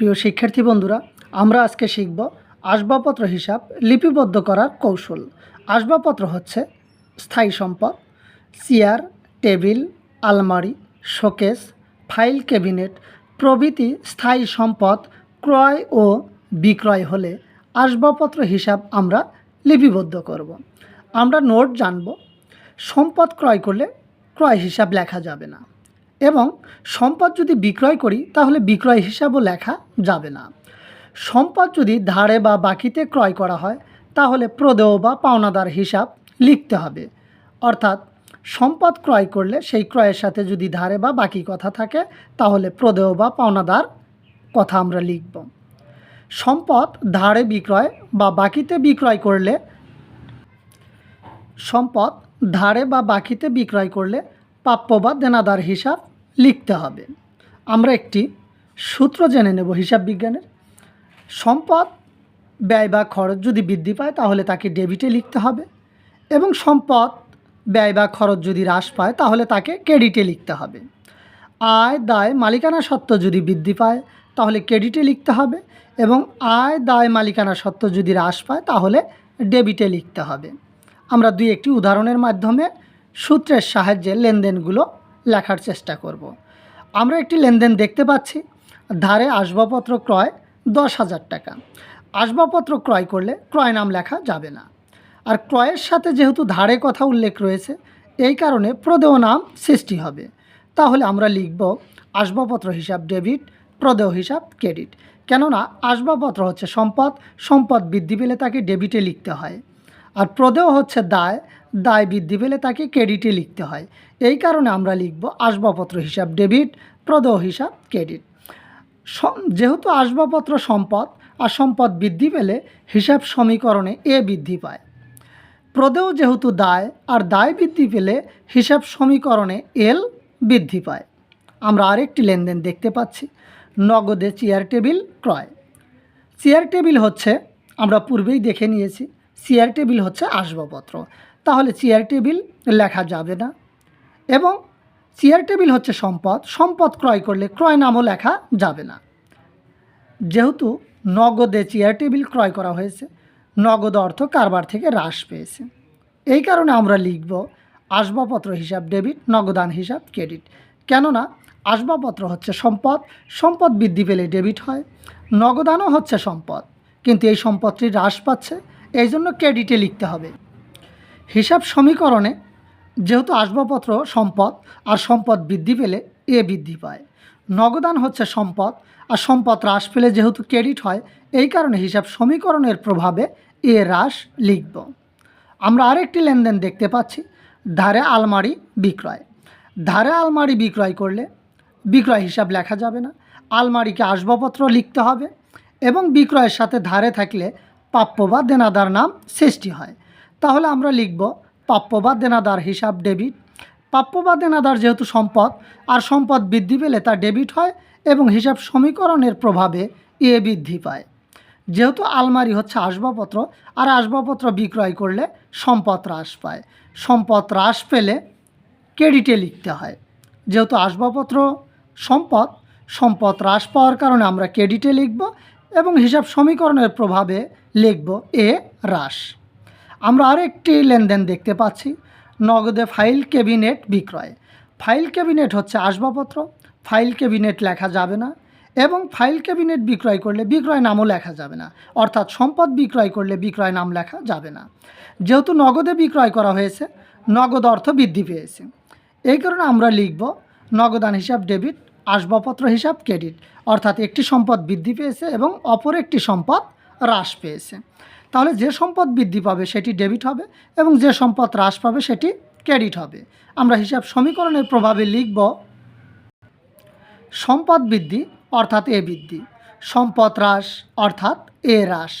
প্রিয় শিক্ষার্থী বন্ধুরা, আমরা আজকে শিখব আসবাবপত্র হিসাব লিপিবদ্ধ করার কৌশল আসবাবপত্র হচ্ছে স্থায়ী সম্পদ, চেয়ার, টেবিল, আলমারি, শোকেস, ফাইল ক্যাবিনেট, প্রভৃতি স্থায়ী সম্পদ, ক্রয় ও বিক্রয় হলে আসবাবপত্র হিসাব আমরা লিপিবদ্ধ করব। আমরা নোট জানব, সম্পদ ক্রয় করলে ক্রয় হিসাব লেখা যাবে না এবং সম্পদ যদি বিক্রয় করি, তাহলে বিক্রয় হিসাবও লেখা যাবে না। সম্পদ যদি ধারে বা বাকিতে ক্রয় করা হয়, তাহলে প্রদেয় বা পাওনাদার হিসাব লিখতে হবে। অর্থাৎ সম্পদ ক্রয় করলে সেই ক্রয়ের সাথে যদি ধারে বা বাকি কথা থাকে, তাহলে প্রদেয় বা পাওনাদার কথা আমরা লিখব। সম্পদ ধারে বিক্রয় বা বাকিতে বিক্রয় করলে, সম্পদ ধারে বা বাকিতে বিক্রয় করলে প্রাপ্য বা দেনাদার হিসাব লিখতে হবে। আমরা একটি সূত্র জেনে নেব হিসাব বিজ্ঞানের। সম্পদ, ব্যয় বা খরচ যদি বৃদ্ধি পায়, তাহলে তাকে ডেবিটে লিখতে হবে এবং সম্পদ, ব্যয় বা খরচ যদি হ্রাস পায়, তাহলে তাকে ক্রেডিটে লিখতে হবে। আয়, দায়, মালিকানা সত্ত্ব যদি বৃদ্ধি পায়, তাহলে ক্রেডিটে লিখতে হবে এবং আয়, দায়, মালিকানা সত্ত্ব যদি হ্রাস পায়, তাহলে ডেবিটে লিখতে হবে। আমরা দুই একটি উদাহরণের মাধ্যমে সূত্রের সাহায্যে লেনদেনগুলো লেখার চেষ্টা করব। আমরা একটি লেনদেন দেখতে পাচ্ছি। ধারে আসবাবপত্র ক্রয় দশ হাজার টাকা। আসবাবপত্র ক্রয় করলে ক্রয় নাম লেখা যাবে না। আর ক্রয়ের সাথে যেহেতু ধারে কথা উল্লেখ রয়েছে, এই কারণে প্রদেয় নাম সৃষ্টি হবে। তাহলে আমরা লিখব আসবাবপত্র হিসাব ডেবিট, প্রদেয় হিসাব ক্রেডিট। কেননা আসবাবপত্র হচ্ছে সম্পদ সম্পদ বৃদ্ধি পেলে তাকে ডেবিটে লিখতে হয়। আর প্রদেয় হচ্ছে দায় দায় বৃদ্ধি পেলে তাকে ক্রেডিটে লিখতে হয়। এই কারণে আমরা লিখব আসবাবপত্র হিসাব ডেবিট প্রদেয় হিসাব ক্রেডিট যেহেতু আসবাবপত্র সম্পদ আর সম্পদ বৃদ্ধি পেলে হিসাব সমীকরণে এ বৃদ্ধি পায়। প্রদেয় যেহেতু দায় আর দায় বৃদ্ধি পেলে হিসাব সমীকরণে এল বৃদ্ধি পায়। আমরা আরেকটি লেনদেন দেখতে পাচ্ছি, নগদে চেয়ার টেবিল ক্রয়। চেয়ার টেবিল হচ্ছে, আমরা পূর্বেই দেখে নিয়েছি চেয়ার টেবিল হচ্ছে আসবাবপত্র। তাহলে চেয়ার টেবিল লেখা যাবে না। এবং চেয়ার টেবিল হচ্ছে সম্পদ সম্পদ ক্রয় করলে ক্রয় নামও লেখা যাবে না। যেহেতু নগদে চেয়ার টেবিল ক্রয় করা হয়েছে, নগদ অর্থ কারবার থেকে হ্রাস পেয়েছে। এই কারণে আমরা লিখব আসবাবপত্র হিসাব ডেবিট নগদান হিসাব ক্রেডিট কেননা আসবাবপত্র হচ্ছে সম্পদ সম্পদ বৃদ্ধি পেলে ডেবিট হয়, নগদানও হচ্ছে সম্পদ। কিন্তু এই সম্পদটি হ্রাস পাচ্ছে, এই জন্য ক্রেডিটে লিখতে হবে। হিসাব সমীকরণে যেহেতু আসবাবপত্র সম্পদ আর সম্পদ বৃদ্ধি পেলে এ বৃদ্ধি পায়। নগদান হচ্ছে সম্পদ আর সম্পদ হ্রাস পেলে যেহেতু ক্রেডিট হয়, এই কারণে হিসাব সমীকরণের প্রভাবে এ হ্রাস লিখব। আমরা আরেকটি লেনদেন দেখতে পাচ্ছি, ধারে আলমারি বিক্রয়। ধারে আলমারি বিক্রয় করলে বিক্রয় হিসাব লেখা যাবে না, আলমারিকে আসবাবপত্র লিখতে হবে এবং বিক্রয়ের সাথে ধারে থাকলে প্রাপ্য বা দেনাদার নাম সৃষ্টি হয়। তাহলে আমরা লিখব প্রাপ্য বা দেনাদার হিসাব ডেবিট। প্রাপ্য বা দেনাদার যেহেতু সম্পদ, আর সম্পদ বৃদ্ধি পেলে তা ডেবিট হয় এবং হিসাব সমীকরণের প্রভাবে এ বৃদ্ধি পায়। যেহেতু আলমারি হচ্ছে আসবাবপত্র, আর আসবাবপত্র বিক্রয় করলে সম্পদ হ্রাস পায়। সম্পদ হ্রাস পেলে ক্রেডিটে লিখতে হয়। যেহেতু আসবাবপত্র সম্পদ সম্পদ হ্রাস পাওয়ার কারণে আমরা ক্রেডিটে লিখব এবং হিসাব সমীকরণের প্রভাবে লিখব এ হ্রাস। আমরা আরেকটি লেনদেন দেখতে পাচ্ছি, নগদে ফাইল ক্যাবিনেট বিক্রয়। ফাইল ক্যাবিনেট হচ্ছে আসবাবপত্র, ফাইল ক্যাবিনেট লেখা যাবে না এবং ফাইল ক্যাবিনেট বিক্রয় করলে বিক্রয় নামও লেখা যাবে না, অর্থাৎ সম্পদ বিক্রয় করলে বিক্রয় নাম লেখা যাবে না। যেহেতু নগদে বিক্রয় করা হয়েছে, নগদ অর্থ বৃদ্ধি পেয়েছে। এই কারণে আমরা লিখব নগদান হিসাব ডেবিট, আসবাবপত্র হিসাব ক্রেডিট, অর্থাৎ একটি সম্পদ বৃদ্ধি পেয়েছে এবং অপর একটি সম্পদ হ্রাস পেয়েছে। তাহলে যে সম্পদ বৃদ্ধি পাবে সেটি ডেবিট হবে এবং যে সম্পদ হ্রাস পাবে সেটি ক্রেডিট হবে। আমরা হিসাব সমীকরণের প্রভাবে লিখব সম্পদ বৃদ্ধি অর্থাৎ এ বৃদ্ধি। সম্পদ হ্রাস অর্থাৎ এ হ্রাস।